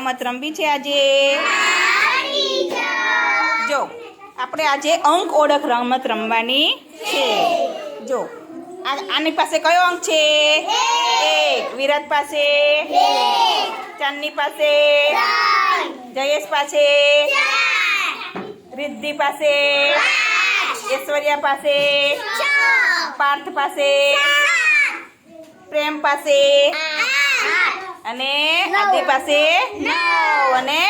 રમત રમવી છે આજે. જો, આપણે આજે અંક ઓળખ રમત રમવાની છે. જો આની પાસે કયો અંક છે? એક. વિરાટ પાસે. ચાંદની પાસે. જયેશ પાસે. રિદ્ધિ પાસે. ઐશ્વર્યા પાસે. પાર્થ પાસે. પ્રેમ પાસે. અને આદિ પાસે નવ. અને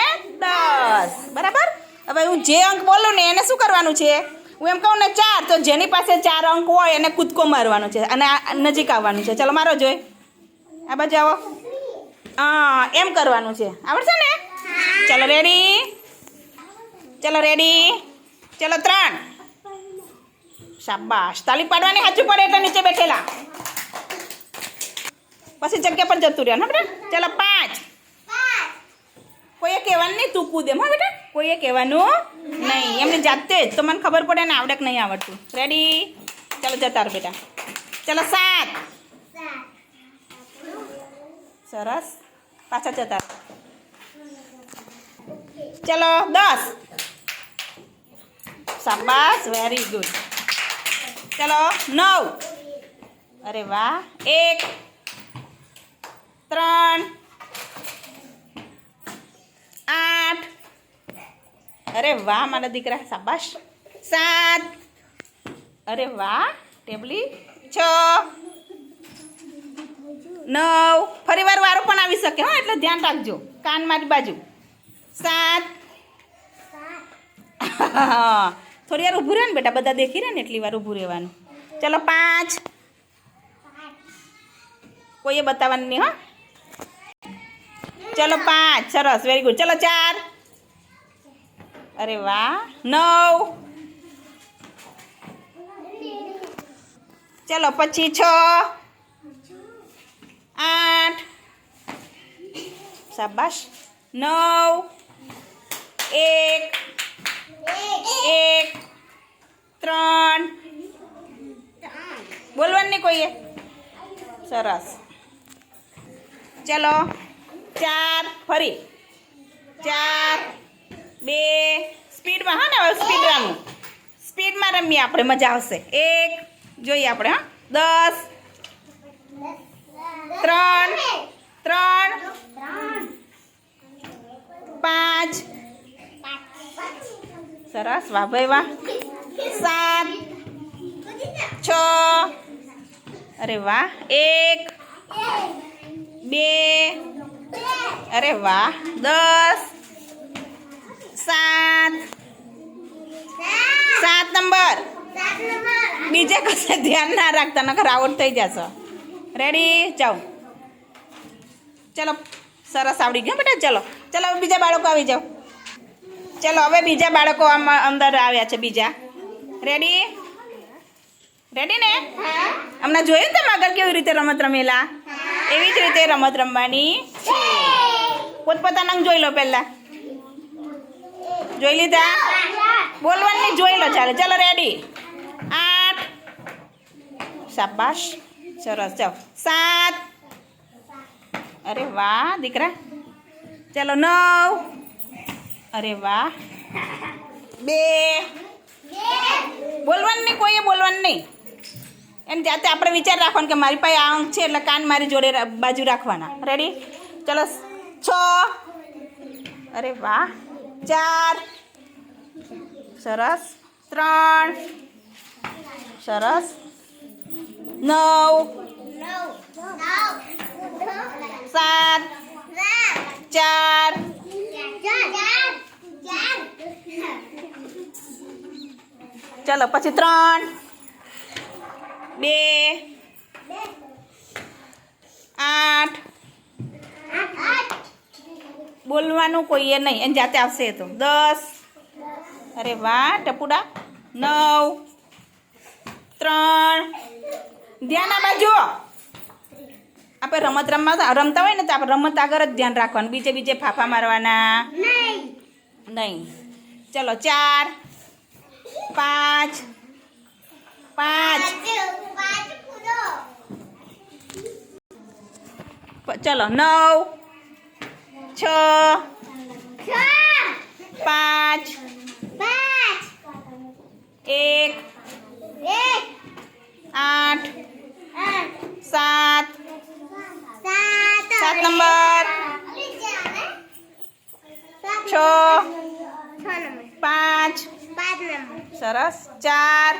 દસ. બરાબર? હવે હું જે અંક બોલું ને એને શું કરવાનું છે? હું એમ કહું ને ચાર તો જેની પાસે ચાર અંક હોય એને કૂદકો મારવાનો છે અને આ નજીક આવવાનું છે. ચલો મારો જોઈ આ બાજુ આવો. હા એમ કરવાનું છે. આવડશે ને? ચલો રેડી ચલો રેડી ચલો ત્રણ. શાબાશ. તાલી પાડવાની સાચું પડે એટલે નીચે બેઠેલા. પછી જગ્યા પર જતું રહેવાનું હા, બેટા? ચાલો, પાંચ. કોઈએ કહેવાનું નહીં, તું કૂદ એમ હા, બેટા. કોઈએ કહેવાનું નહીં. એમને જાતે જ, તો મને ખબર પડે ને આવડે કે નહીં આવડતું. રેડી ચાલો, જતા રહો, બેટા. ચાલો, સાત. સરસ. પાછા જતા. ચલો, દસ. શાબાશ વેરી ગુડ ચલો, નવ. અરે વાહ, એક ત્રણ આઠ અરે વાહ, મારા દીકરા, શાબાશ. સાત. અરે વાહ, ટેબલી છ. નવ. ફરી વાર વારો પણ આવી શકે. હા, એટલે ધ્યાન રાખજો. કાન મારી બાજુ. સાત. થોડી વાર ઊભું રહે ને બેટા, બધા દેખી રહે ને એટલી વાર ઊભું રહેવાનું. ચલો, પાંચ. કોઈએ બતાવવાનું નહીં, હો. ચલો, પાંચ. સરસ વેરી ગુડ ચલો, ચાર. અરે વાહ, નવ. ચલો, પછી છ. આઠ. શાબાશ. નવ. એક. એક. ત્રણ. બોલવાનું નહીં કોઈએ? સરસ. ચલો, ચાર. ફરી. ચાર. બે. સ્પીડમાં, હા, ને હવે સ્પીડ રમવું સ્પીડમાં રમીએ આપણે, મજા આવશે. એક, જોઈએ આપણે, હા. દસ. ત્રણ. ત્રણ. પાંચ. સરસ, વાહ, ભાઈ, વાહ. સાત. છ. અરે, વાહ. એક. બે. અરે, વાહ. દસ. સાત. સાત નંબર. બીજે કશે ધ્યાન ના રાખતા, નકર આઉટ થઈ જશો. રેડી જાઓ. ચલો, સરસ આવડી ગયો બેટા, ચલો. ચલો બીજા બાળકો આવી જાઓ. ચલો, હવે બીજા બાળકો અંદર આવ્યા છે, બીજા. રેડી રેડી ને? હમણાં જોયું તમે આગળ કેવી રીતે રમત રમેલા? એવી જ રીતે રમત રમવાની પોતપોતાના જોઈ લો પહેલા. જોઈ લીધા? બોલવાની નહીં જોઈ લો ચાલે. ચાલો રેડી આઠ. શાબાશ. સરસ. ચાલો સાત. અરે વાહ દીકરા. ચાલો નવ. અરે વાહ. બે. બોલવાનું નહીં કોઈએ બોલવાનું નહીં. એને જાતે આપણે વિચાર રાખવાનો કે મારી પાસે આ અંક છે એટલે કાન મારી જોડે બાજુ રાખવાના. રેડી ચલો છ. અરે વાહ. ચાર. સરસ. ત્રણ. સરસ. નવ. સાત. ચાર. ચલો પછી ત્રણ. બે. આઠ. બોલવાનું કોઈએ નહીં. એને જાતે આવશે તો. દસ. અરે વાહ, ટપુડા. નવ. ત્રણ. ધ્યાન આમાં જુઓ. આપણે રમત રમવા રમતા હોય ને તો આપણે રમત આગળ જ ધ્યાન રાખવાનું. બીજે બીજે ફાફા મારવાના. નહીં. ચલો, ચાર. પાંચ. પાંચ. ચલો, નવ. છ પાંચ પાંચ એક આઠ સાત સાત નંબર છ પાંચ સરસ ચાર